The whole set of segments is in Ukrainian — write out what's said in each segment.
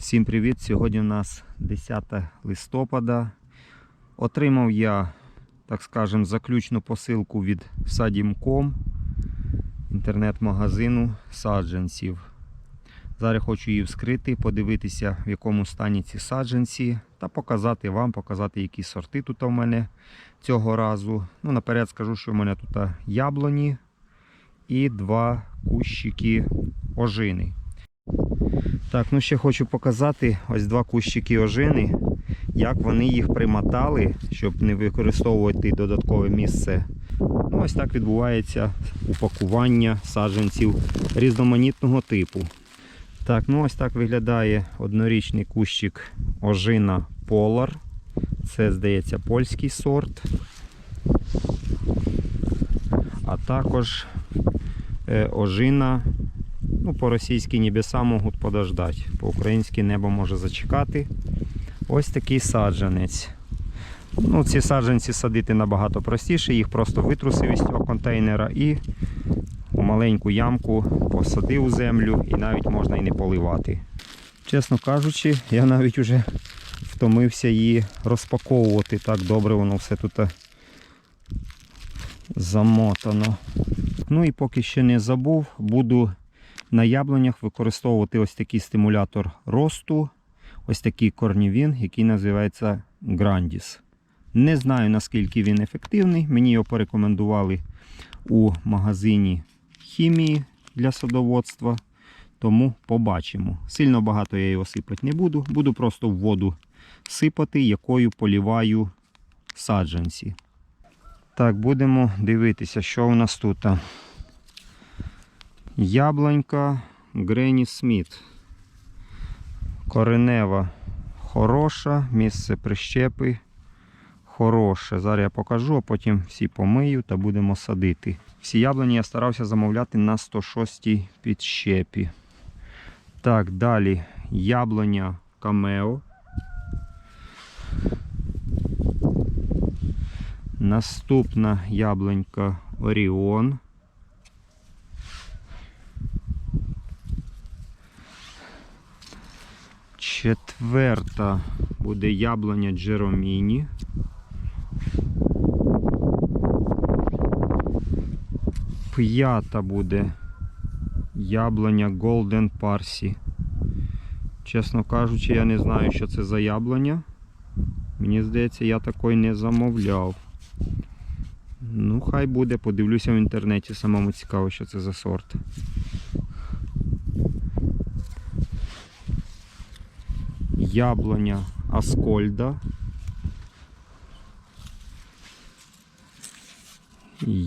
Всім привіт! Сьогодні у нас 10 листопада. Отримав я, так скажем, заключну посилку від Sadim.com, інтернет-магазину саджанців. Зараз хочу її вскрити, подивитися, в якому стані ці саджанці, та показати вам, показати, які сорти тут у мене цього разу. Ну, наперед скажу, що в мене тут яблуні і два кущики ожини. Так, ну ще хочу показати ось два кущики ожини, як вони їх примотали, щоб не використовувати додаткове місце. Ну, ось так відбувається упакування саджанців різноманітного типу. Так, ну ось так виглядає однорічний кущик ожина Polar. Це, здається, польський сорт. А також е, ожина Ну, по-російськи небеса можуть подождати. По-українськи небо може зачекати. Ось такий саджанець. Ну, Ці саджанці садити набагато простіше, їх просто витрусив із цього контейнера і у маленьку ямку посадив землю і навіть можна і не поливати. Чесно кажучи, я навіть вже втомився її розпаковувати. Так добре воно все тут замотано. Ну і поки ще не забув, буду на яблунях використовувати ось такий стимулятор росту, ось такий корнівін, який називається Grandis. Не знаю наскільки він ефективний. Мені його порекомендували у магазині хімії для садоводства. Тому побачимо. Сильно багато я його сипати не буду. Буду просто в воду сипати, якою поліваю саджанці. Так, будемо дивитися, що у нас тут. Яблонька Грені Сміт. Коренева хороша, місце прищепи хороше. Зараз я покажу, а потім всі помию та будемо садити. Всі яблуні я старався замовляти на 106 підщепі. Так, далі яблуня Камео. Наступна яблунька Оріон. Четверта буде яблуня Джероміні. П'ята буде яблуня Golden Parsi. Чесно кажучи, я не знаю, що це за яблуня. Мені здається, я такої не замовляв. Ну, хай буде, подивлюся в інтернеті, самому цікаво, що це за сорт. Яблуня Аскольда.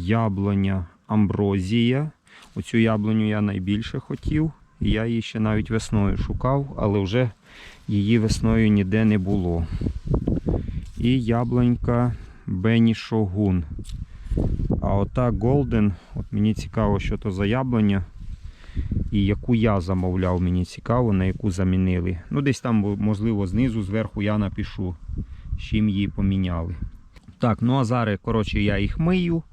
Яблуня Амброзія. Оцю яблуню я найбільше хотів. Я її ще навіть весною шукав, але вже її весною ніде не було. І яблунька Бені Шогун. А ота Голден, от мені цікаво, що то за яблуня. І яку я замовляв, мені цікаво, на яку замінили. Ну, десь там, можливо, знизу, зверху я напишу, з чим її поміняли. Так, ну а зараз, коротше, я їх мию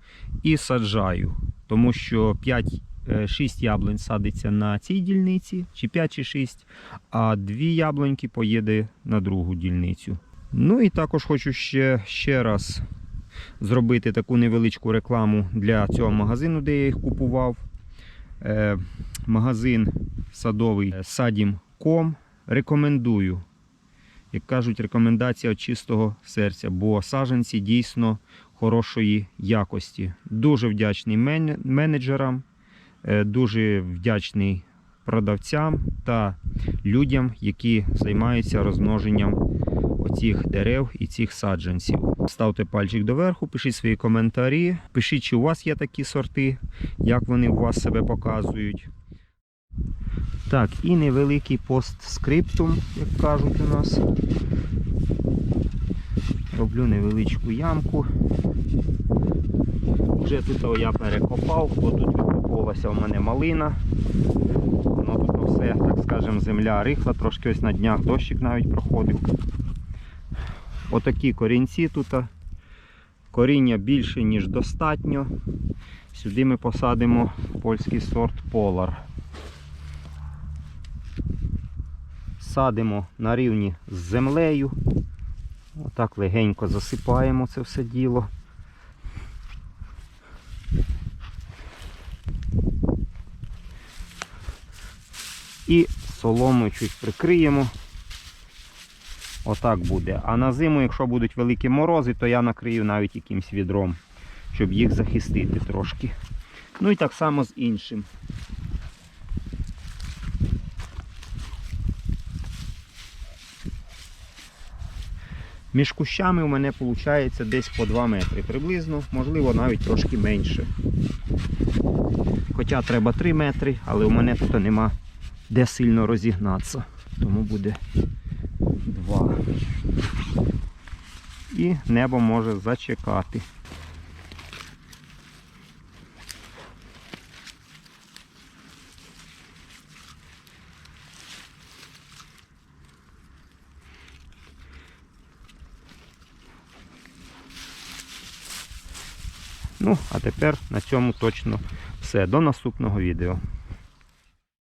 і саджаю. Тому що 5, 6 яблунь садиться на цій дільниці, чи 5 чи 6, а 2 яблуньки поїде на другу дільницю. Ну і також хочу ще, ще раз зробити таку невеличку рекламу для цього магазину, де я їх купував. Е, магазин садовий Sadim.com. Рекомендую. Як кажуть, рекомендація чистого серця, бо саджанці дійсно хорошої якості. Дуже вдячний менеджерам, е, дуже вдячний продавцям та людям, які займаються розмноженням оцих дерев і цих саджанців. Ставте пальчик доверху, пишіть свої коментарі, пишіть, чи у вас є такі сорти, як вони у вас себе показують. Так, і невеликий постскриптум, як кажуть у нас. Роблю невеличку ямку. Вже тут я перекопав, бо тут викопувалася у мене малина. Воно тут все, так скажемо, земля рихла, трошки ось на днях дощик навіть проходив. Отакі корінці тут. Коріння більше, ніж достатньо. Сюди ми посадимо польський сорт Polar. садимо на рівні з землею. Отак легенько засипаємо це все діло. І соломою чуть прикриємо. Отак буде. А на зиму, якщо будуть великі морози, то я накрию навіть якимсь відром, щоб їх захистити трошки. Ну і так само з іншим. Між кущами у мене виходить десь по 2 метри приблизно, можливо навіть трошки менше. Хоча треба 3 метри, але у мене тут нема де сильно розігнатися. Тому буде 2. І небо може зачекати. Ну, а тепер на цьому точно все. До наступного відео.